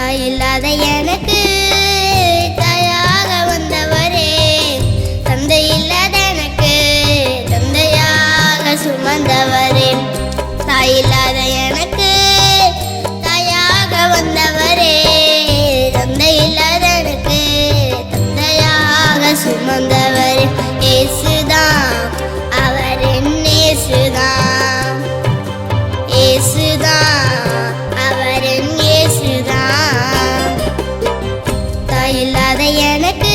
தாய் இல்லாத எனக்கு தாயாக வந்தவரே. தந்தை இல்லாத எனக்கு தந்தையாக சுமந்தவரே. தாய் இல்லாத இல்லாத எனக்கு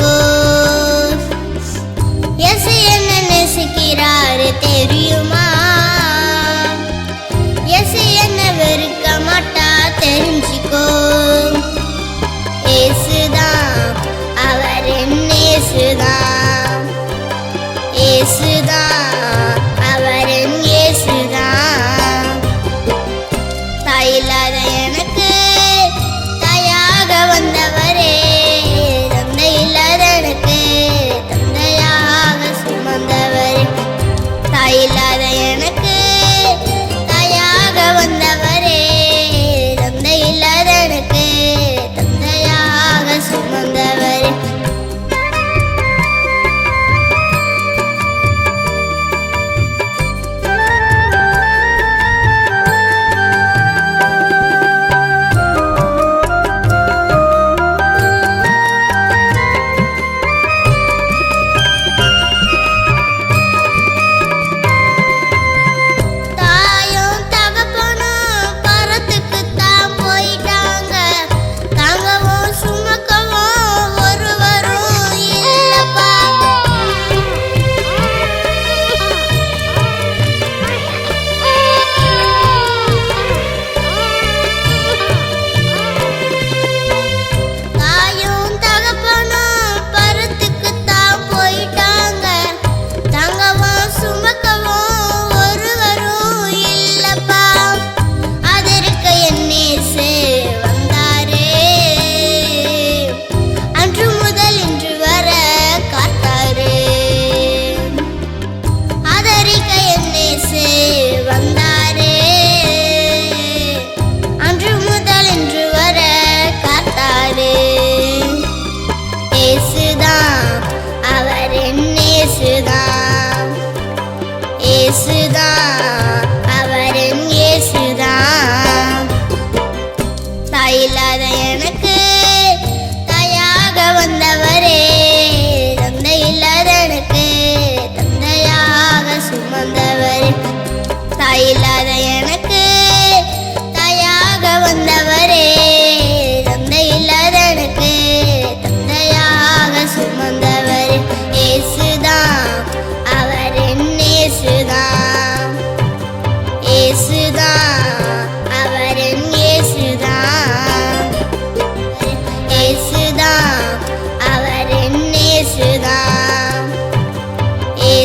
को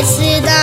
பேசுதான்